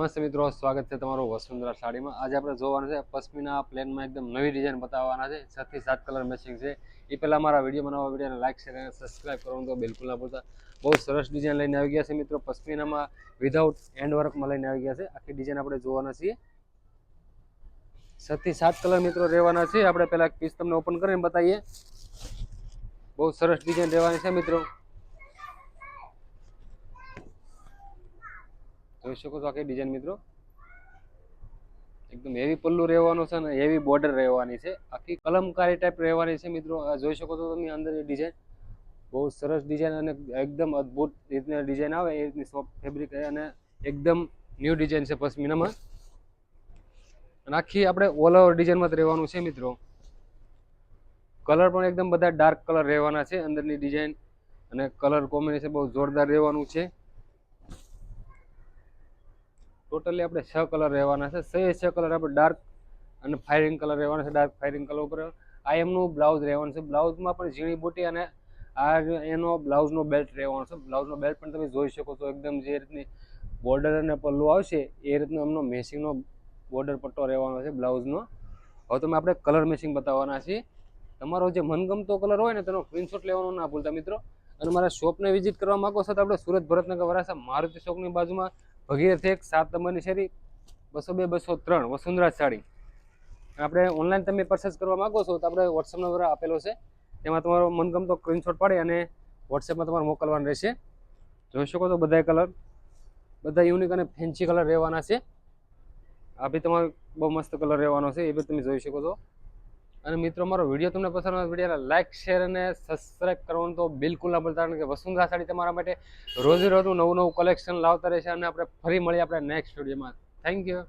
નમસ્તે મિત્રો, સ્વાગત છે તમારું વસુંધરા સાડીમાં. આજે આપણે જોવાનું છે પશ્મિના પ્લેનમાં એકદમ નવી ડિઝાઇન બતાવવાના છે. છ થી સાત કલર મેચિંગ છે. એ પહેલાં મારા વીડિયો બનાવવા વિડીયોને લાઇક શેર અને સબસ્ક્રાઈબ કરવાનું તો બિલકુલ ના ભૂલતા. બહુ સરસ ડિઝાઇન લઈને આવી ગયા છે મિત્રો. પશ્મિનામાં વિધાઉટ હેન્ડ વર્કમાં લઈને આવી ગયા છે. આખી ડિઝાઇન આપણે જોવાના છીએ. છ થી સાત કલર મિત્રો રહેવાના છે. આપણે પહેલાં પીસ તમને ઓપન કરીને બતાવીએ. બહુ સરસ ડિઝાઇન રહેવાની છે મિત્રો. જોઈ શકો છો આખી ડિઝાઇન મિત્રો? એકદમ હેવી પલ્લું રહેવાનું છે ને હેવી બોર્ડર રહેવાની છે. આખી કલમકારી ટાઈપ રહેવાની છે મિત્રો. જોઈ શકો છો તમે અંદરની ડિઝાઇન બહુ સરસ ડિઝાઇન અને એકદમ અદ્ભુત રીતની ડિઝાઇન આવે, એ રીતની સોફ્ટ ફેબ્રિક અને એકદમ ન્યૂ ડિઝાઇન છે પશ્મિનામાં. અને આખી આપણે ઓલ ઓવર ડિઝાઇનમાં જ રહેવાનું છે મિત્રો. કલર પણ એકદમ બધા ડાર્ક કલર રહેવાના છે અંદરની ડિઝાઇન અને કલર કોમ્બિનેશન બહુ જોરદાર રહેવાનું છે. ટોટલી આપણે છ કલર રહેવાના છે. સહી છ કલર આપણે ડાર્ક અને ફાયરિંગ કલર રહેવાના છે. ડાર્ક ફાયરિંગ કલર ઉપર આ એમનું બ્લાઉઝ રહેવાનું છે. બ્લાઉઝમાં પણ ઝીણી બુટી અને આ એનો બ્લાઉઝનો બેલ્ટ રહેવાનો છે. બ્લાઉઝનો બેલ્ટ પણ તમે જોઈ શકો છો. એકદમ જે રીતની બોર્ડર અને પલ્લું આવશે, એ રીતનો એમનો મેસિંગનો બોર્ડર પટ્ટો રહેવાનો છે બ્લાઉઝનો હવે તમે આપણે કલર મેસિંગ બતાવવાના છીએ. તમારો જે મનગમતો કલર હોય ને, તેનો સ્ક્રીનશોટ લેવાનો ના ભૂલતા મિત્રો. અને મારા શોપને વિઝિટ કરવા માગો છો તો આપણે સુરત ભરતનગર વરાસા મારુતિ ચોકની બાજુમાં ભગીરથ એક સાત નંબરની શેરી, બસો બે, બસો ત્રણ, વસુંધરા સાડી. આપણે ઓનલાઈન તમે પરચેસ કરવા માંગો છો તો આપણે વોટ્સઅપ નંબર આપેલો છે. તેમાં તમારો મનગમતો સ્ક્રીનશોટ પાડી અને વોટ્સએપમાં તમારે મોકલવાનું રહેશે. જોઈ શકો તો બધા કલર બધા યુનિક અને ફેન્સી કલર રહેવાના છે. આ બી તમારો બહુ મસ્ત કલર રહેવાનો છે, એ બી તમે જોઈ શકો છો. અને મિત્રો, મારો વીડિયો તમને પસંદ આવે વીડિયો લાઈક શેર અને સબસ્ક્રાઈબ કરવાનું તો બિલકુલ ના ભૂલતા, કારણ કે વસુંધરા સાડી તમારા માટે રોજે રોજનું નવું નવું કલેક્શન લાવતા રહેશે અને આપણે ફરી મળીએ આપણે નેક્સ્ટ વિડીયોમાં થેન્ક યુ